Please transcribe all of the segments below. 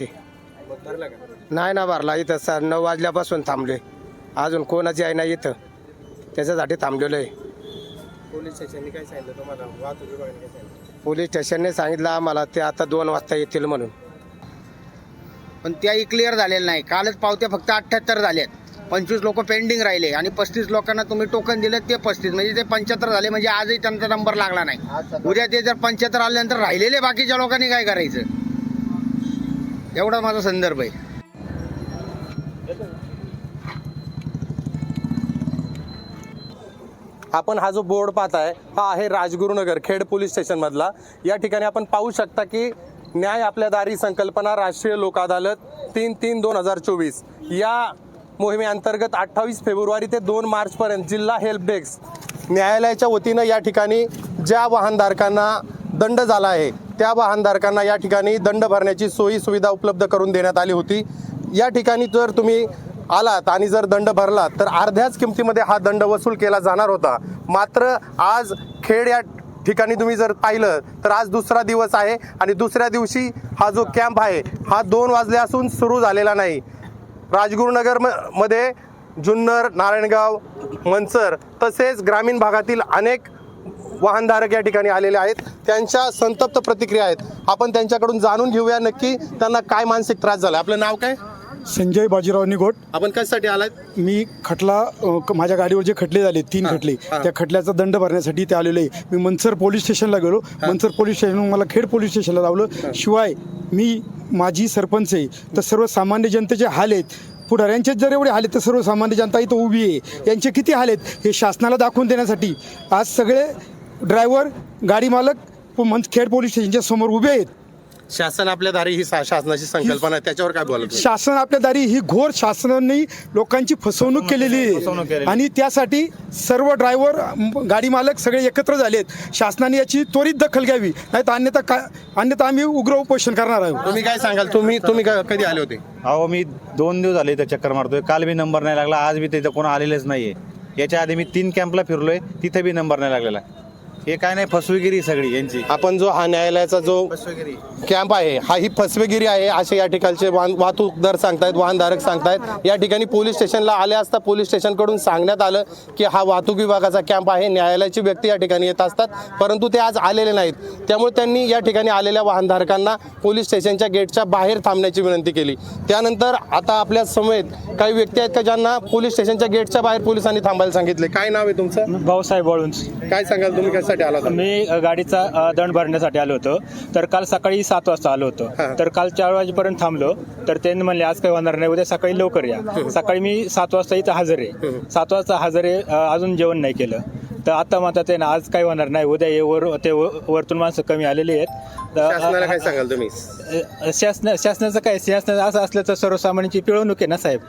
ते. मग भरला का? नाही ना भरला इथं सर नऊ वाजल्यापासून थांबलोय. अजून कोणाची आहे ना इथं. त्याच्यासाठी थांबलेलो आहे पोलीस स्टेशनने काय सांगितलं तुम्हाला? वाहतूक विभागाने काय सांगितलं? पोलीस स्टेशनने सांगितलं आम्हाला ते आता दोन वाजता येतील म्हणून. पण त्याही क्लिअर झालेलं नाही. कालच पावत्या फक्त अठ्ठ्याहत्तर झाल्यात. पंचवीस लोक पेंडिंग राहिले आणि पस्तीस लोकांना तुम्ही टोकन दिलं ते पस्तीस. म्हणजे ते पंच्याहत्तर झाले म्हणजे आजही त्यांचा नंबर लागला नाही. उद्या ते जर पंच्याहत्तर आल्यानंतर राहिलेले बाकीच्या लोकांनी काय करायचं? एवढा माझा संदर्भ आहे. आपण हा जो बोर्ड पाहताय हा आहे राजगुरुनगर खेड पोलीस स्टेशन मधला. या ठिकाणी आपण पाहू शकता की न्याय आपल्या दारी संकल्पना राष्ट्रीय लोक अदालत तीन तीन दोन हजार चोवीस. या मोहिमेअंतर्गत अठ्ठावीस फेब्रुवारी ते दोन मार्चपर्यंत जिल्हा हेल्प डेस्क न्यायालयाच्या वतीनं या ठिकाणी ज्या वाहनधारकांना दंड झाला आहे त्या वाहनधारकांना या ठिकाणी दंड भरण्याची सोयी सुविधा उपलब्ध करून देण्यात आली होती. या ठिकाणी जर तुम्ही आलात आणि जर दंड भरला तर अर्ध्याच किमतीमध्ये हा दंड वसूल केला जाणार होता. मात्र आज खेड या ठिकाणी तुम्ही जर पाहिलं तर आज दुसरा दिवस आहे आणि दुसऱ्या दिवशी हा जो कॅम्प आहे हा दोन वाजले असून सुरू झालेला नाही. राजगुरुनगर म- मध्ये जुन्नर नारायणगाव मनसर तसेच ग्रामीण भागातील अनेक वाहनधारक या ठिकाणी आलेले आहेत. त्यांच्या संतप्त प्रतिक्रिया आहेत. आपण त्यांच्याकडून जाणून घेऊया नक्की त्यांना काय मानसिक त्रास झाला. आपलं नाव काय? संजय बाजीराव निगोट आपण कशासाठी आलात? मी खटला अ, माझ्या गाडीवर जे खटले झाले तीन खटले हा. त्या खटल्याचा दंड भरण्यासाठी ते आलेलो. आहे मी मनसर पोलीस स्टेशनला गेलो. मनसर पोलीस स्टेशन मला खेड पोलीस स्टेशनला लावलं. शिवाय मी माझी सरपंच आहे तर सर्वसामान्य जनतेचे हाल आहेत. पुढाऱ्यांचेच जर एवढे हाल आहेत तर सर्वसामान्य जनता इथं उभी आहे. यांचे किती हाल आहेत हे शासनाला दाखवून देण्यासाठी आज सगळे ड्रायव्हर गाडी मालक खेड पोलीस स्टेशनच्या समोर उभे आहेत. शासन आपल्या दारी ही सा- शासनाची संकल्पना आहे त्याच्यावर काय बोलत? शासन आपल्या दारी ही घोर शासनाने लोकांची फसवणूक केलेली आहे. आणि त्यासाठी सर्व ड्रायव्हर गाडी मालक सगळे एकत्र झालेत. शासनाने याची त्वरित दखल घ्यावी नाही तर अन्यथा का अन्यथा आम्ही उग्र उपोषण करणार आहोत. तुम्ही काय सांगाल? तुम्ही तुम्ही क- कधी आले होते? अहो मी दोन दिवस झाले इथं चक्कर मारतोय. काल बी नंबर नाही लागला आज बी तिथं कोण आलेलेच नाहीये. याच्या आधी मी तीन कॅम्पला फिरलोय तिथे बी नंबर नाही लागलेला. हे काय नाही फसवेगिरी सगळी यांची. आपण जो हा न्यायालयाचा जो कॅम्प आहे हा ही फसवेगिरी आहे असे या ठिकाणचे वाहन वाहतूकदार सांगतायत वाहनधारक सांगतायत. या ठिकाणी पोलीस स्टेशनला आले असता पोलीस स्टेशनकडून सांगण्यात आलं की हा वाहतूक विभागाचा कॅम्प आहे न्यायालयाची व्यक्ती या ठिकाणी येत असतात परंतु ते आज आलेले नाहीत. त्यामुळे त्यांनी या ठिकाणी आलेल्या वाहनधारकांना पोलीस स्टेशनच्या गेटच्या बाहेर थांबण्याची विनंती केली. त्यानंतर आता आपल्या समेत काही व्यक्ती आहेत का ज्यांना पोलीस स्टेशनच्या गेटच्या बाहेर पोलिसांनी थांबायला सांगितले? काय नाव आहे तुमचं? भाऊसाहेब वळूंज. काय सांगाल तुम्ही? कशासाठी आला होता? मी अ, गाडीचा अ, दंड भरण्यासाठी आलो होतो. तर काल सकाळी सात वाजता आलो होतो. हा. तर काल चार वाजेपर्यंत थांबलो. तर त्यांनी म्हणले आज काही होणार नाही. उद्या सकाळी लवकर या. सकाळी मी सात वाजता इथं हजर आहे. सात वाजता हजर आहे अ, अजून जेवण नाही केलं. तर आता म्हणतात ते ना आज काही होणार नाही. उद्या ये वर ते व- वरतून माणसं कमी आलेली आहेत. तर, शासनाला काय सांगाल तुम्ही? अ, शासन शासनाचं काय? शासनाचं असं असलं तर सर्वसामान्यांची पिळवणूक आहे ना साहेब?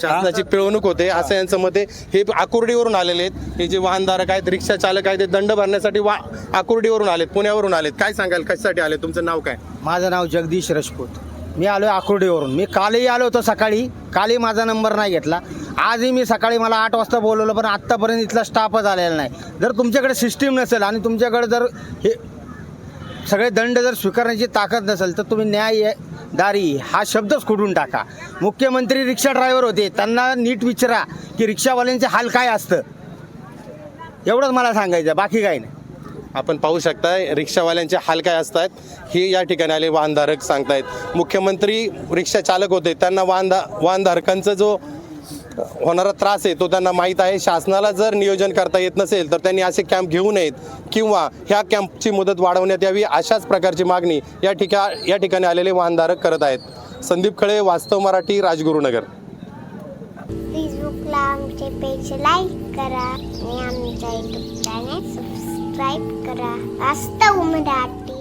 शासनाची पिळवणूक होते असं यांचं मत हे आकुर्डीवरून आलेले आहेत. हे जे वाहनधारक आहेत रिक्षा चालक आहेत ते दंड भरण्यासाठी वा आकुर्डीवरून आलेत पुण्यावरून आलेत. काय सांगाल कशासाठी आले तुमचं नाव काय? माझं नाव जगदीश राजपूत. मी आलो आकुर्डीवरून. मी कालही आलो होतो सकाळी. कालही माझा नंबर नाही घेतला. आजही मी सकाळी मला आठ वाजता बोलवलं पण आत्तापर्यंत इथला स्टाफच आलेला नाही. जर तुमच्याकडे सिस्टीम नसेल आणि तुमच्याकडे जर हे सगळे दंड जर स्वीकारण्याची ताकद नसेल तर तुम्ही न्याय दारी हा शब्दच खोडून टाका. मुख्यमंत्री रिक्षा ड्रायव्हर होते त्यांना नीट विचारा की रिक्षावाल्यांचे हाल काय असतं. एवढंच मला सांगायचं बाकी काही नाही. आपण पाहू शकताय रिक्षावाल्यांचे हाल काय असतात हे या ठिकाणी आले वाहनधारक सांगतायत. मुख्यमंत्री रिक्षा चालक होते त्यांना वाहनधा वाहनधारकांचा जो होणारा त्रास आहे तो त्यांना माहीत आहे. शासनाला जर नियोजन करता येत नसेल तर त्यांनी असे कॅम्प घेऊ नयेत किंवा ह्या कॅम्पची मुदत वाढवण्यात यावी अशाच प्रकारची मागणी या ठिका या ठिकाणी आलेले वाहनधारक करत आहेत. संदीप खळे वास्तव मराठी राजगुरुनगर. फेसबुकला आमचे पेज लाईक करा आणि आमच्या युट्यूब चॅनल सबस्क्राईब करा. वास्तव मराठी.